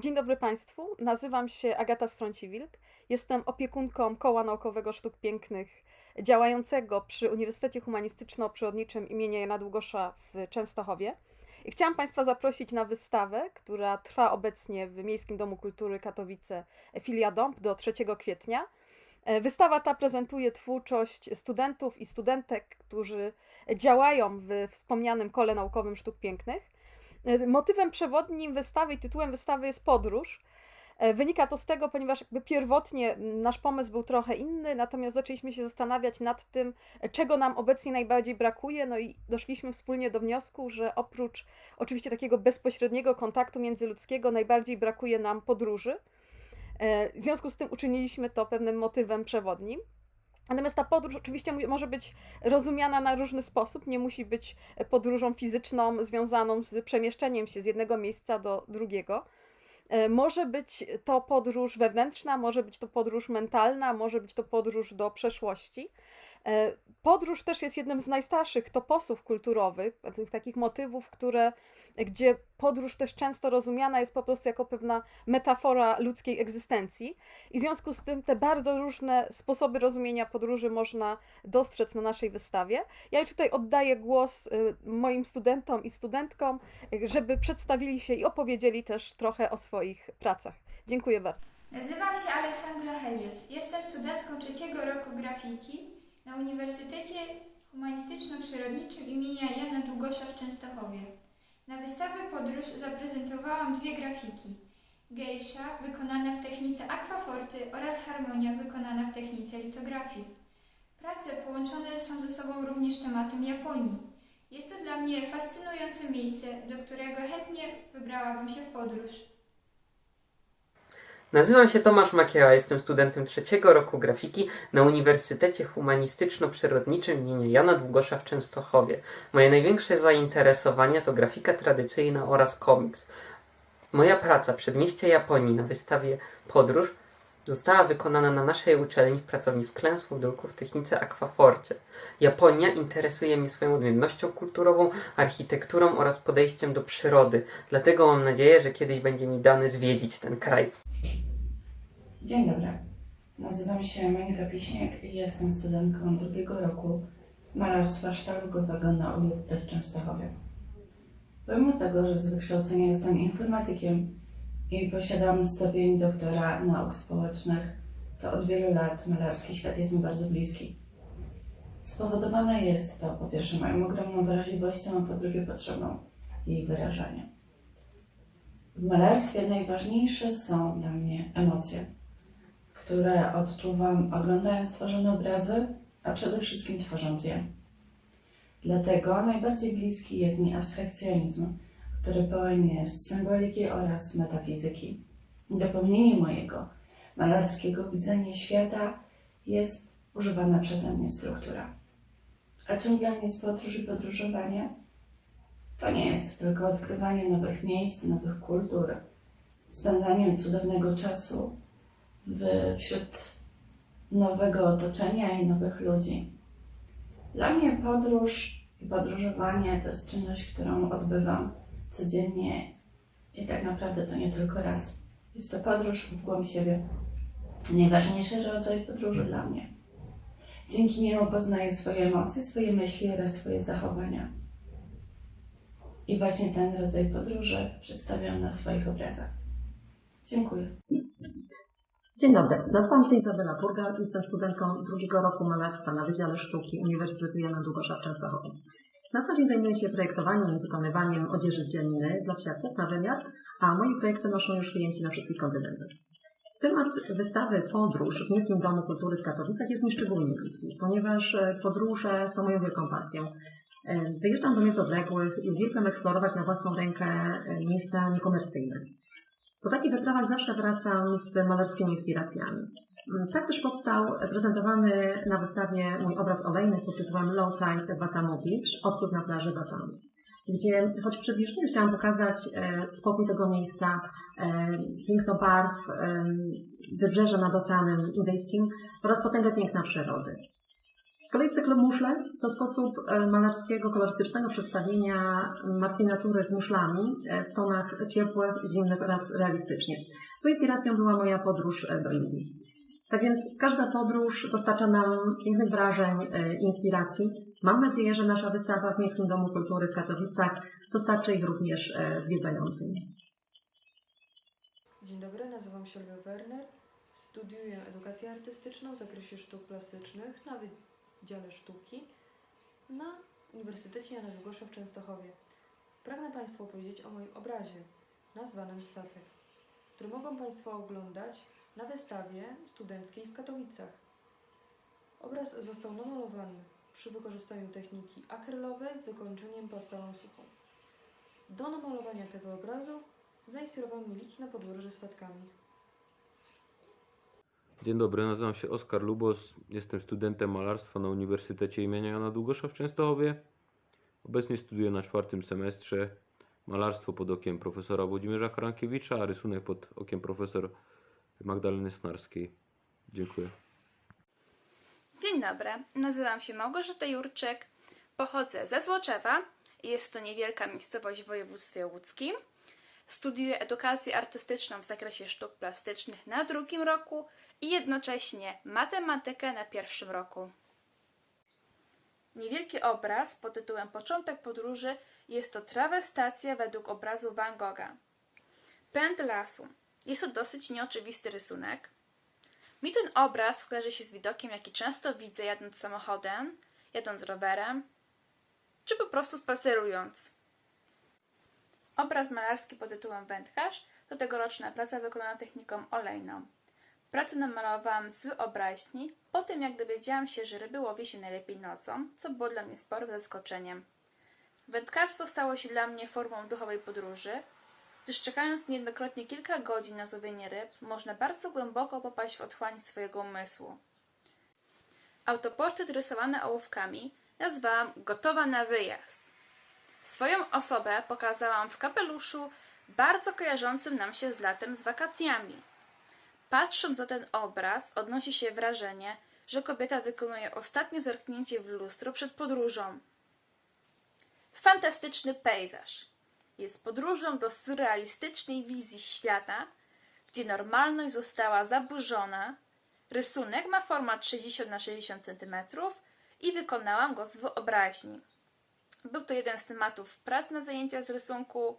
Dzień dobry Państwu. Nazywam się Agata Strąciwilk. Jestem opiekunką Koła Naukowego Sztuk Pięknych działającego przy Uniwersytecie Humanistyczno-Przyrodniczym imienia Jana Długosza w Częstochowie. I chciałam Państwa zaprosić na wystawę, która trwa obecnie w Miejskim Domu Kultury Katowice Filia Dąb do 3 kwietnia. E, Wystawa ta prezentuje twórczość studentów i studentek, którzy działają w wspomnianym Kole Naukowym Sztuk Pięknych. E, Motywem przewodnim wystawy i tytułem wystawy jest podróż. E, Wynika to z tego, ponieważ jakby pierwotnie nasz pomysł był trochę inny, natomiast zaczęliśmy się zastanawiać nad tym, e, czego nam obecnie najbardziej brakuje, no i doszliśmy wspólnie do wniosku, że oprócz oczywiście takiego bezpośredniego kontaktu międzyludzkiego, najbardziej brakuje nam podróży. W związku z tym uczyniliśmy to pewnym motywem przewodnim. Natomiast ta podróż oczywiście może być rozumiana na różny sposób. Nie musi być podróżą fizyczną związaną z przemieszczeniem się z jednego miejsca do drugiego. E, Może być to podróż wewnętrzna, może być to podróż mentalna, może być to podróż do przeszłości. E, Podróż też jest jednym z najstarszych toposów kulturowych, takich motywów, które, gdzie podróż też często rozumiana jest po prostu jako pewna metafora ludzkiej egzystencji. I w związku z tym te bardzo różne sposoby rozumienia podróży można dostrzec na naszej wystawie. Ja tutaj oddaję głos y, moim studentom i studentkom, żeby przedstawili się i opowiedzieli też trochę o swoich pracach. Dziękuję bardzo. Nazywam się Aleksandra Helios. Jestem studentką trzeciego roku grafiki na Uniwersytecie Humanistyczno-Przyrodniczym imienia Jana Długosza w Częstochowie. Na wystawę Podróż zaprezentowałam dwie grafiki. Geisha wykonana w technice aquaforty oraz harmonia wykonana w technice litografii. Prace połączone są ze sobą również tematem Japonii. Jest to dla mnie fascynujące miejsce, do którego chętnie wybrałabym się w podróż. Nazywam się Tomasz Makieła, jestem studentem trzeciego roku grafiki na Uniwersytecie Humanistyczno-Przyrodniczym imienia Jana Długosza w Częstochowie. Moje największe zainteresowania to grafika tradycyjna oraz komiks. Moja praca Przedmieście Japonii na wystawie Podróż została wykonana na naszej uczelni w pracowni wklęsłów druku w technice Aquaforcie. Japonia interesuje mnie swoją odmiennością kulturową, architekturą oraz podejściem do przyrody, dlatego mam nadzieję, że kiedyś będzie mi dane zwiedzić ten kraj. Dzień dobry. Nazywam się Monika Piśniak i jestem studentką drugiego roku malarstwa sztalugowego na UJT w Częstochowie. Pomimo tego, że z wykształcenia jestem informatykiem i posiadam stopień doktora nauk społecznych, to od wielu lat malarski świat jest mi bardzo bliski. Spowodowane jest to po pierwsze moją ogromną wrażliwością, a po drugie potrzebą jej wyrażania. W malarstwie najważniejsze są dla mnie emocje które odczuwam oglądając tworzone obrazy, a przede wszystkim tworząc je. Dlatego najbardziej bliski jest mi abstrakcjonizm, który pełen jest symboliki oraz metafizyki. Dopełnienie mojego malarskiego widzenia świata jest używana przeze mnie struktura. A czym dla mnie jest podróż i podróżowanie? To nie jest tylko odkrywanie nowych miejsc, nowych kultur, spędzanie cudownego czasu w, wśród nowego otoczenia i nowych ludzi. Dla mnie podróż i podróżowanie to jest czynność, którą odbywam codziennie i tak naprawdę to nie tylko raz. Jest to podróż w głąb siebie. Najważniejszy rodzaj podróży dla mnie. Dzięki niemu poznaję swoje emocje, swoje myśli oraz swoje zachowania. I właśnie ten rodzaj podróży przedstawiam na swoich obrazach. Dziękuję. Dzień dobry, nazywam się Izabela Purga, jestem studentką drugiego roku malarstwa na Wydziale Sztuki Uniwersytetu Jana Długosza w Częstochowie. Na co dzień zajmuję się projektowaniem i wykonywaniem odzieży z dzieliny dla psiaków na wymiar, a moje projekty noszą już klienci na wszystkich kontynentach. Temat wystawy Podróż w Miejskim Domu Kultury w Katowicach jest mi szczególnie bliski, ponieważ e, podróże są moją wielką pasją. E, Wyjeżdżam do miast odległych i uwielbiam eksplorować na własną rękę e, miejsca niekomercyjne. Po takich wyprawach zawsze wracam z malarskimi inspiracjami. Mm, Tak też powstał prezentowany na wystawie mój obraz olejny pod tytułem Low Tide Batamu Beach, na plaży Batamu. Gdzie choć w przybliżeniu chciałam pokazać e, spokój tego miejsca, e, piękno barw, e, wybrzeże nad Oceanem Indyjskim oraz potęgę piękna przyrody. Kolei cykl Muszle to sposób e, malarskiego, kolorystycznego przedstawienia marfinatury z muszlami e, w tonach ciepłych, zimnych oraz realistycznie. Tu inspiracją była moja podróż e, do Indii. Tak więc każda podróż dostarcza nam pięknych wrażeń inspiracji. Mam nadzieję, że nasza wystawa w Miejskim Domu Kultury w Katowicach dostarczy ich również zwiedzającym. Dzień dobry, nazywam się Olga Werner. Studiuję edukację artystyczną w zakresie sztuk plastycznych na Wydziale Sztuki na Uniwersytecie Jana Długosza w Częstochowie. Pragnę Państwu opowiedzieć o moim obrazie nazwanym Statek, który mogą Państwo oglądać na wystawie studenckiej w Katowicach. Obraz został namalowany przy wykorzystaniu techniki akrylowej z wykończeniem pastelą suchą. Do namalowania tego obrazu zainspirowały mnie liczne podróże statkami. Dzień dobry, nazywam się Oskar Lubos, jestem studentem malarstwa na Uniwersytecie im. Jana Długosza w Częstochowie. Obecnie studiuję na czwartym semestrze malarstwo pod okiem profesora Włodzimierza Karankiewicza, a rysunek pod okiem profesor Magdaleny Snarskiej. Dziękuję. Dzień dobry, nazywam się Małgorzata Jurczyk, pochodzę ze Złoczewa, jest to niewielka miejscowość w województwie łódzkim. Studiuję edukację artystyczną w zakresie sztuk plastycznych na drugim roku i jednocześnie matematykę na pierwszym roku. Niewielki obraz pod tytułem Początek podróży jest to trawestacja według obrazu Van Gogha. Pęd lasu. Jest to dosyć nieoczywisty rysunek. Mi ten obraz kojarzy się z widokiem, jaki często widzę jadąc samochodem, jadąc rowerem, czy po prostu spacerując. Obraz malarski pod tytułem Wędkarz to tegoroczna praca wykonana techniką olejną. Pracę namalowałam z wyobraźni po tym, jak dowiedziałam się, że ryby łowi się najlepiej nocą, co było dla mnie sporym zaskoczeniem. Wędkarstwo stało się dla mnie formą duchowej podróży, gdyż czekając niejednokrotnie kilka godzin na złowienie ryb, można bardzo głęboko popaść w otchłań swojego umysłu. Autoportret rysowany ołówkami nazwałam Gotowa na wyjazd. Swoją osobę pokazałam w kapeluszu bardzo kojarzącym nam się z latem z wakacjami. Patrząc na ten obraz, odnosi się wrażenie, że kobieta wykonuje ostatnie zerknięcie w lustro przed podróżą. Fantastyczny pejzaż. Jest podróżą do surrealistycznej wizji świata, gdzie normalność została zaburzona. Rysunek ma format 60 na 60 cm i wykonałam go z wyobraźni. Był to jeden z tematów prac na zajęcia z rysunku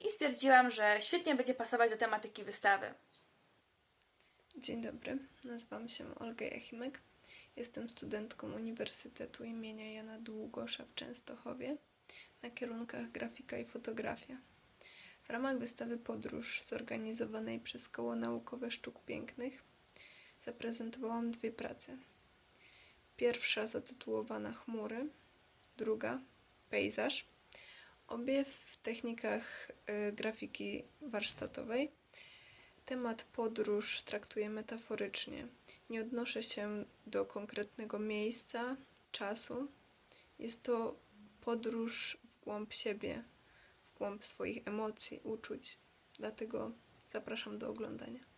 i stwierdziłam, że świetnie będzie pasować do tematyki wystawy. Dzień dobry, nazywam się Olga Jachimek. Jestem studentką Uniwersytetu imienia Jana Długosza w Częstochowie na kierunkach grafika i fotografia. W ramach wystawy Podróż zorganizowanej przez Koło Naukowe Sztuk Pięknych zaprezentowałam dwie prace. Pierwsza zatytułowana Chmury, druga Pejzaż. Obie w technikach y, grafiki warsztatowej. Temat podróż traktuję metaforycznie. Nie odnoszę się do konkretnego miejsca, czasu. Jest to podróż w głąb siebie, w głąb swoich emocji, uczuć. Dlatego zapraszam do oglądania.